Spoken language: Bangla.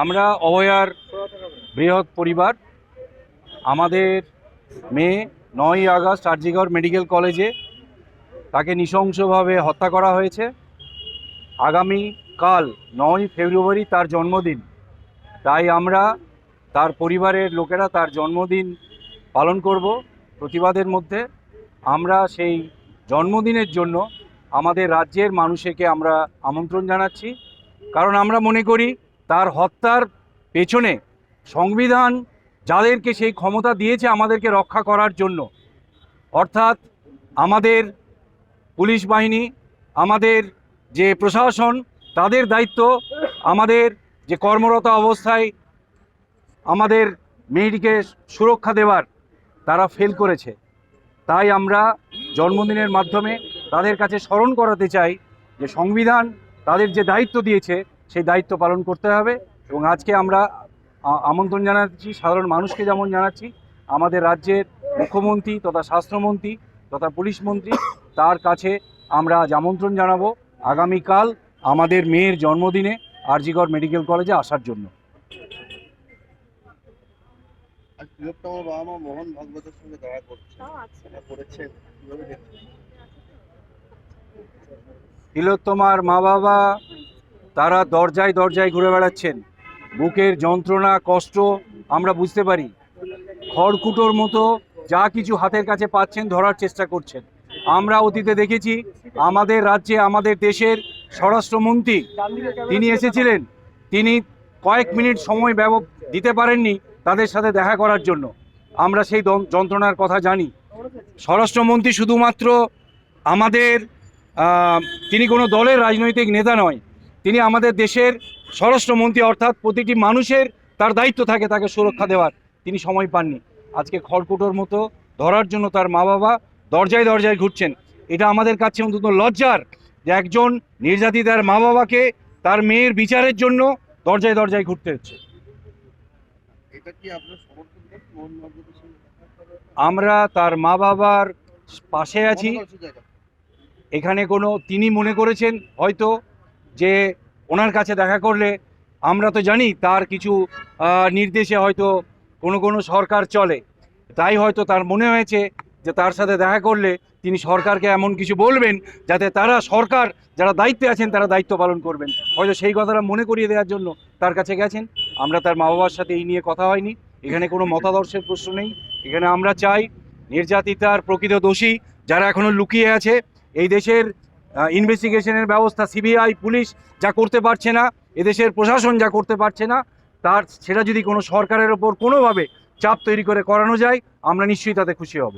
আমরা অভয়ার বৃহৎ পরিবার। আমাদের মেয়ে নয়ই আগস্ট আরজিগড় মেডিকেল কলেজে তাকে নৃশংসভাবে হত্যা করা হয়েছে। আগামী কাল নয় ফেব্রুয়ারি তার জন্মদিন। তাই আমরা তার পরিবারের লোকেরা তার জন্মদিন পালন করব প্রতিবাদের মধ্যে। আমরা সেই জন্মদিনের জন্য আমাদের রাজ্যের মানুষকে আমরা আমন্ত্রণ জানাচ্ছি। কারণ আমরা মনে করি তার হত্যার পেছনে সংবিধান যাদেরকে সেই ক্ষমতা দিয়েছে আমাদেরকে রক্ষা করার জন্য। অর্থাৎ আমাদের পুলিশ বাহিনী, আমাদের যে প্রশাসন, তাদের দায়িত্ব, আমাদের যে কর্মরত অবস্থায় আমাদের মেয়েটিকে সুরক্ষা দেওয়ার তারা ফেল করেছে। তাই আমরা জন্মদিনের মাধ্যমে তাদের কাছে স্মরণ করাতে চাই যে সংবিধান তাদের যে দায়িত্ব দিয়েছে, সেই দায়িত্ব পালন করতে হবে এবং আজকে আমরা আমন্ত্রণ জানাচ্ছি, সাধারণ মানুষকে যেমন জানাচ্ছি, আমাদের রাজ্যের মুখ্যমন্ত্রী তথা স্বাস্থ্যমন্ত্রী তথা পুলিশ মন্ত্রী, তার কাছে আমরা আজ আমন্ত্রণ জানাব আগামীকাল আমাদের মেয়ের জন্মদিনে আরজিগড় মেডিকেল কলেজে আসার জন্য। আর প্রিয়তম বাবা মা মোহন ভাগবতের সঙ্গে দেখা করছে। কীভাবে দেখছেন তিলোত্তমার মা বাবা তারা দরজায় দরজায় ঘুরে বেড়াচ্ছেন। বুকের যন্ত্রণা কষ্ট আমরা বুঝতে পারি। খড়কুটোর মতো যা কিছু হাতের কাছে পাচ্ছেন ধরার চেষ্টা করছেন। আমরা অতীতে দেখেছি আমাদের রাজ্যে আমাদের দেশের স্বরাষ্ট্রমন্ত্রী তিনি এসেছিলেন। তিনি কয়েক মিনিট সময় ব্যব দিতে পারেননি। তাদের সাথে দেখা করার জন্য। আমরা সেই যন্ত্রণার কথা জানি। স্বরাষ্ট্রমন্ত্রী শুধুমাত্র আমাদের তিনি কোনো দলের রাজনৈতিক নেতা নয়। তিনি আমাদের দেশের স্বরাষ্ট্রমন্ত্রী অর্থাৎ প্রতিটি মানুষের তার দায়িত্ব থাকে তাকে সুরক্ষা দেওয়ার। তিনি সময় পাননি। আজকে খড়কুটোর মতো ধরার জন্য তার মা বাবা দরজায় দরজায় ঘুরছেন। এটা আমাদের কাছে অন্তত লজ্জার যে একজন নির্যাতিতার মা বাবাকে তার মেয়ের বিচারের জন্য দরজায় দরজায় ঘুরতে হচ্ছে এটা কি আপনার সমর্থন করেন মোহন ভাগবতের সঙ্গে আমরা তার মা বাবার পাশে আছি। এখানে কোনো তিনি মনে করেছেন হয়তো যে ওনার কাছে দেখা করলে আমরা তো জানি তার কিছু নির্দেশে হয়তো কোনো কোনো সরকার চলে। তাই হয়তো তার মনে হয়েছে যে তার সাথে দেখা করলে তিনি সরকারকে এমন কিছু বলবেন যাতে তারা সরকার, যারা দায়িত্বে আছেন, তারা দায়িত্ব পালন করবেন। হয়তো সেই কথাটা মনে করিয়ে দেওয়ার জন্য তার কাছে গেছেন। আমরা তার মা বাবার সাথে এই নিয়ে কথা হয়নি। এখানে কোনো মতাদর্শের প্রশ্ন নেই। এখানে আমরা চাই নির্যাতিতার প্রকৃত দোষী যারা এখনও লুকিয়ে আছে, এই দেশের ইনভেস্টিগেশনের ব্যবস্থা সিবিআই পুলিশ যা করতে পারছে না, এদেশের প্রশাসন যা করতে পারছে না, তার, সেটা যদি কোনো সরকারের ওপর কোনোভাবে চাপ তৈরি করে করানো যায়, আমরা নিশ্চয়ই তাতে খুশি হব।